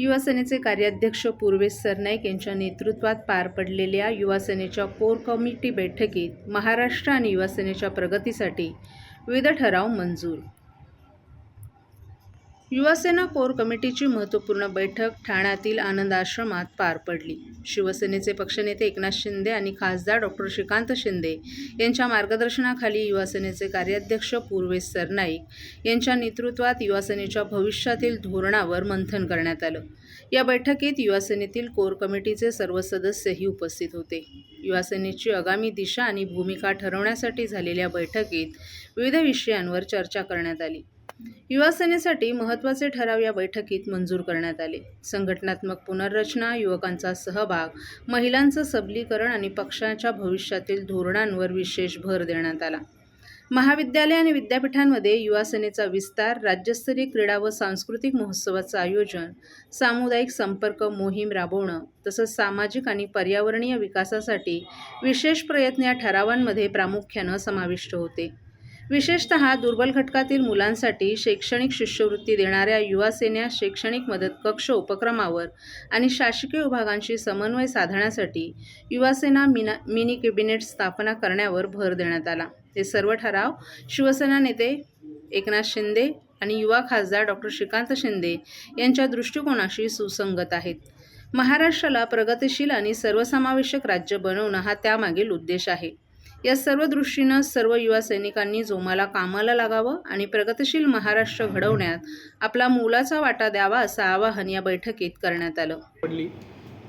युवासेनेचे कार्याध्यक्ष पूर्वेश सरनाईक यांच्या नेतृत्वात पार पडलेल्या युवासेनेच्या कोर कमिटी बैठकीत महाराष्ट्र आणि युवासेनेच्या प्रगतीसाठी विविध ठराव मंजूर युवासेना कोर कमिटीची महत्त्वपूर्ण बैठक ठाण्यातील आनंद आश्रमात पार पडली. शिवसेनेचे पक्षनेते एकनाथ शिंदे आणि खासदार डॉक्टर श्रीकांत शिंदे यांच्या मार्गदर्शनाखाली युवासेनेचे कार्याध्यक्ष पूर्वेश सरनाईक यांच्या नेतृत्वात युवासेनेच्या भविष्यातील धोरणावर मंथन करण्यात आलं. या बैठकीत युवासेनेतील कोर कमिटीचे सर्व सदस्यही उपस्थित होते. युवासेनेची आगामी दिशा आणि भूमिका ठरवण्यासाठी झालेल्या बैठकीत विविध विषयांवर चर्चा करण्यात आली. युवासेनेसाठी महत्त्वाचे ठराव या बैठकीत मंजूर करण्यात आले. संघटनात्मक पुनर्रचना युवकांचा सहभाग महिलांचं सबलीकरण आणि पक्षाच्या भविष्यातील धोरणांवर विशेष भर देण्यात आला. महाविद्यालय आणि विद्यापीठांमध्ये युवासेनेचा विस्तार राज्यस्तरीय क्रीडा व सांस्कृतिक महोत्सवाचं आयोजन सामुदायिक संपर्क मोहीम राबवणं तसंच सामाजिक आणि पर्यावरणीय विकासासाठी विशेष प्रयत्न या ठरावांमध्ये प्रामुख्यानं समाविष्ट होते. विशेषत दुर्बल घटकातील मुलांसाठी शैक्षणिक शिष्यवृत्ती देणाऱ्या युवासेन्या शैक्षणिक मदत कक्ष उपक्रमावर आणि शासकीय विभागांशी समन्वय साधण्यासाठी युवासेना मिना मिनी कॅबिनेट स्थापना करण्यावर भर देण्यात आला. हे सर्व ठराव शिवसेना नेते एकनाथ शिंदे आणि युवा खासदार डॉक्टर श्रीकांत शिंदे यांच्या दृष्टिकोनाशी सुसंगत आहेत. महाराष्ट्राला प्रगतिशील आणि सर्वसमावेशक राज्य बनवणं हा त्यामागील उद्देश आहे. या सर्व दृष्टीनं सर्व युवा सैनिकांनी जोमाला कामाला लागावं आणि प्रगतिशील महाराष्ट्र घडवण्यात आपला मोलाचा वाटा द्यावा असं आवाहन या बैठकीत करण्यात आलं. पडली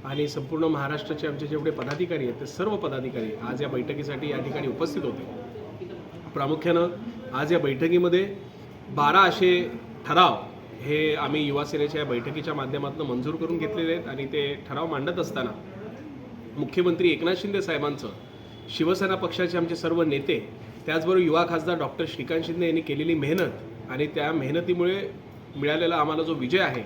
आणि संपूर्ण महाराष्ट्राचे आमचे जेवढे पदाधिकारी आहेत ते सर्व पदाधिकारी आज या बैठकीसाठी या ठिकाणी उपस्थित होते. प्रामुख्यानं आज या बैठकीमध्ये बारा असे ठराव हे आम्ही युवा सेनेच्या या बैठकीच्या माध्यमातून मंजूर करून घेतलेले आहेत आणि ते ठराव मांडत असताना मुख्यमंत्री एकनाथ शिंदे साहेबांचं शिवसेना पक्षाचे आमचे सर्व नेते त्याचबरोबर युवा खासदार डॉक्टर श्रीकांत शिंदे यांनी केलेली मेहनत आणि त्या मेहनतीमुळे मिळालेला आम्हाला जो विजय आहे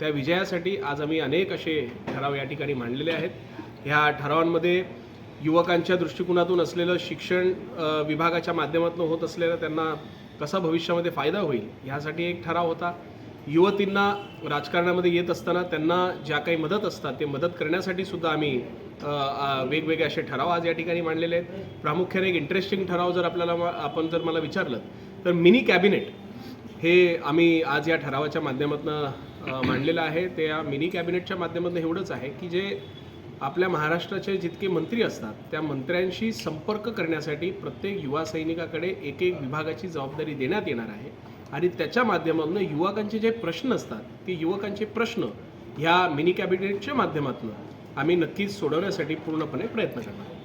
त्या विजयासाठी आज आम्ही अनेक असे ठराव या ठिकाणी मांडलेले आहेत. ह्या ठरावांमध्ये युवकांच्या दृष्टिकोनातून असलेलं शिक्षण विभागाच्या माध्यमातून होत असलेलं त्यांना कसा भविष्यामध्ये फायदा होईल ह्यासाठी एक ठराव होता. युवतींना राजकारणामध्ये येत असताना त्यांना ज्या काही मदत असतात ते मदत करण्यासाठी सुद्धा आम्ही वेगवेगळे असे ठराव आज या ठिकाणी मांडलेले आहेत. प्रामुख्याने एक इंटरेस्टिंग ठराव जर आपल्याला आपण जर मला विचारलं तर मिनी कॅबिनेट हे आम्ही आज या ठरावाच्या माध्यमातून मांडलेलं आहे. त्या मिनी कॅबिनेटच्या माध्यमातून एवढंच आहे की जे आपल्या महाराष्ट्राचे जितके मंत्री असतात त्या मंत्र्यांशी संपर्क करण्यासाठी प्रत्येक युवा सैनिकाकडे एक एक विभागाची जबाबदारी देण्यात येणार आहे. आणि त्याच्या माध्यमातून युवकांचे जे प्रश्न असतात ते युवकांचे प्रश्न ह्या मिनी कॅबिनेटच्या माध्यमातून आम्ही नक्कीच सोडवण्यासाठी पूर्णपणे प्रयत्न करणार.